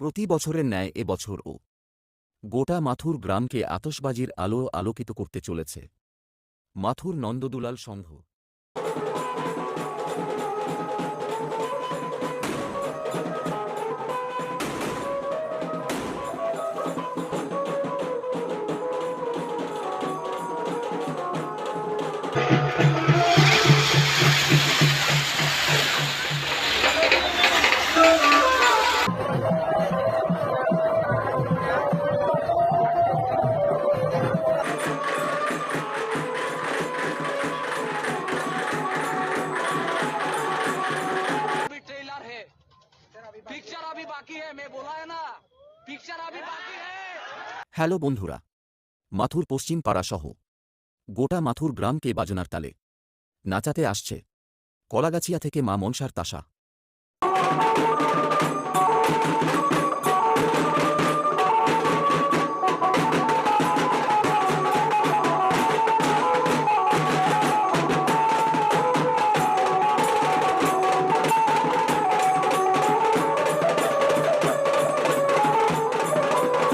প্রতি বছরের ন্যায় এ বছরও গোটা মাথুর গ্রামকে আতসবাজির আলো আলোকিত করতে চলেছে। মাথুর নন্দদুলাল সংঘ পিকচার আবি বাকি মে না পিকচার আবি বাকি হ্যালো বন্ধুরা। মাথুর পশ্চিম পাড়া সহ গোটা মাথুর গ্রামকে বাজনার তালে। নাচাতে আসছে। কলাগাছিয়া থেকে মা মনসার তাসা।